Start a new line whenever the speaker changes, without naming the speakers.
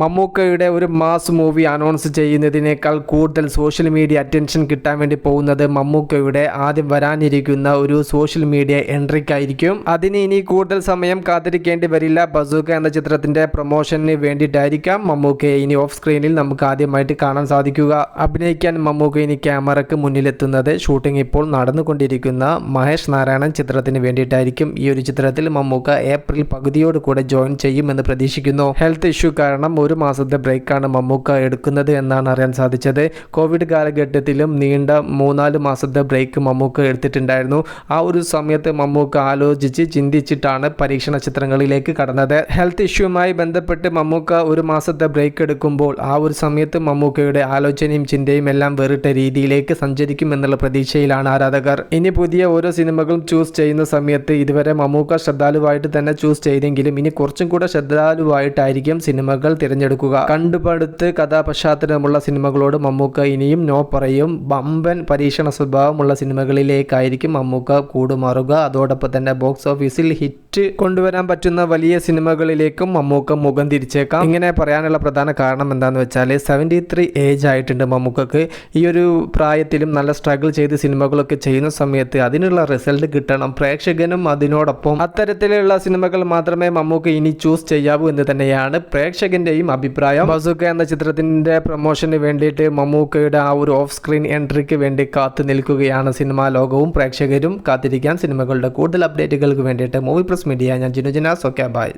മമ്മൂക്കയുടെ ഒരു mass movie announce ചെയ്യുന്നതിനേക്കാൾ കൂടുതൽ സോഷ്യൽ മീഡിയ അറ്റൻഷൻ കിട്ടാൻ വേണ്ടി പോകുന്നത് മമ്മൂക്കയുടെ ആദ്യം വരാനിരിക്കുന്ന ഒരു സോഷ്യൽ മീഡിയ എൻട്രിക്കായിരിക്കും അതിന് ഇനി കൂടുതൽ സമയം കാത്തിരിക്കേണ്ടി വരില്ല. ബസൂക്ക എന്ന ചിത്രത്തിന്റെ പ്രൊമോഷന് വേണ്ടിയിട്ടായിരിക്കാം മമ്മൂക്കയെ ഇനി ഓഫ് സ്ക്രീനിൽ നമുക്ക് ആദ്യമായിട്ട് കാണാൻ സാധിക്കുക. അഭിനയിക്കാൻ മമ്മൂക്ക ഇനി ക്യാമറയ്ക്ക് മുന്നിലെത്തുന്നത് ഷൂട്ടിംഗ് ഇപ്പോൾ നടന്നുകൊണ്ടിരിക്കുന്ന മഹേഷ് നാരായണൻ ചിത്രത്തിന് വേണ്ടിയിട്ടായിരിക്കും. ഈ ഒരു ചിത്രത്തിൽ മമ്മൂക്ക ഏപ്രിൽ പകുതിയോടുകൂടെ ജോയിൻ ചെയ്യുമെന്ന് പ്രതീക്ഷിക്കുന്നു. ഹെൽത്ത് ഇഷ്യൂ കാരണം ഒരു മാസത്തെ ബ്രേക്കാണ് മമ്മൂക്ക എടുക്കുന്നത് എന്നാണ് അറിയാൻ സാധിച്ചത്. കോവിഡ് കാലഘട്ടത്തിലും നീണ്ട മൂന്നാൽ മാസത്തെ ബ്രേക്ക് മമ്മൂക്ക എടുത്തിട്ടുണ്ടായിരുന്നു. ആ ഒരു സമയത്ത് മമ്മൂക്ക ആലോചിച്ച് ചിന്തിച്ചിട്ടാണ് പരീക്ഷണ ചിത്രങ്ങളിലേക്ക് കടന്നത്. ഹെൽത്ത് ഇഷ്യൂമായി ബന്ധപ്പെട്ട് മമ്മൂക്ക ഒരു മാസത്തെ ബ്രേക്ക് എടുക്കുമ്പോൾ ആ ഒരു സമയത്ത് മമ്മൂക്കയുടെ ആലോചനയും ചിന്തയും എല്ലാം വേറിട്ട രീതിയിലേക്ക് സഞ്ചരിക്കും എന്നുള്ള പ്രതീക്ഷയിലാണ് ആരാധകർ. ഇനി പുതിയ ഓരോ സിനിമകളും ചൂസ് ചെയ്യുന്ന സമയത്ത് ഇതുവരെ മമ്മൂക്ക ശ്രദ്ധാലുവായിട്ട് തന്നെ ചൂസ് ചെയ്തെങ്കിലും ഇനി കുറച്ചും കൂടെ ശ്രദ്ധാലുവായിട്ടായിരിക്കും സിനിമകൾ തിരഞ്ഞെടുക്കുക. കണ്ടുപടുത്ത് കഥാപശ്ചാത്തലമുള്ള സിനിമകളോട് മമ്മൂക്ക ഇനിയും നോ പറയും. ബമ്പൻ പരീക്ഷണ സ്വഭാവമുള്ള സിനിമകളിലേക്കായിരിക്കും മമ്മൂക്ക കൂടുമാറുക. അതോടൊപ്പം തന്നെ ബോക്സ് ഓഫീസിൽ ഹിറ്റ് കൊണ്ടുവരാൻ പറ്റുന്ന വലിയ സിനിമകളിലേക്കും മമ്മൂക്ക മുഖം തിരിച്ചേക്കാം. ഇങ്ങനെ പറയാനുള്ള പ്രധാന കാരണം എന്താണെന്ന് വെച്ചാൽ സെവന്റി ത്രീ ഏജ് ആയിട്ടുണ്ട് മമ്മൂക്കക്ക്. ഈ ഒരു പ്രായത്തിലും നല്ല സ്ട്രഗിൾ ചെയ്ത് സിനിമകളൊക്കെ ചെയ്യുന്ന സമയത്ത് അതിനുള്ള റിസൾട്ട് കിട്ടണം. പ്രേക്ഷകനും അതിനോടൊപ്പം അത്തരത്തിലുള്ള സിനിമകൾ മാത്രമേ മമ്മൂക്ക ഇനി ചൂസ് ചെയ്യാവൂ എന്ന് തന്നെയാണ് പ്രേക്ഷകന്റെയും അഭിപ്രായം. ബസുക്ക എന്ന ചിത്രത്തിന്റെ പ്രൊമോഷന് വേണ്ടിയിട്ട് മമ്മൂക്കയുടെ ആ ഒരു ഓഫ് സ്ക്രീൻ എൻട്രിക്ക് വേണ്ടി കാത്തു നിൽക്കുകയാണ് സിനിമാ ലോകവും. പ്രേക്ഷകരും കാത്തിരിക്കാൻ സിനിമകളുടെ കൂടുതൽ അപ്ഡേറ്റുകൾക്ക് വേണ്ടിയിട്ട് movie press medianya Junojuna. So, okay, bye.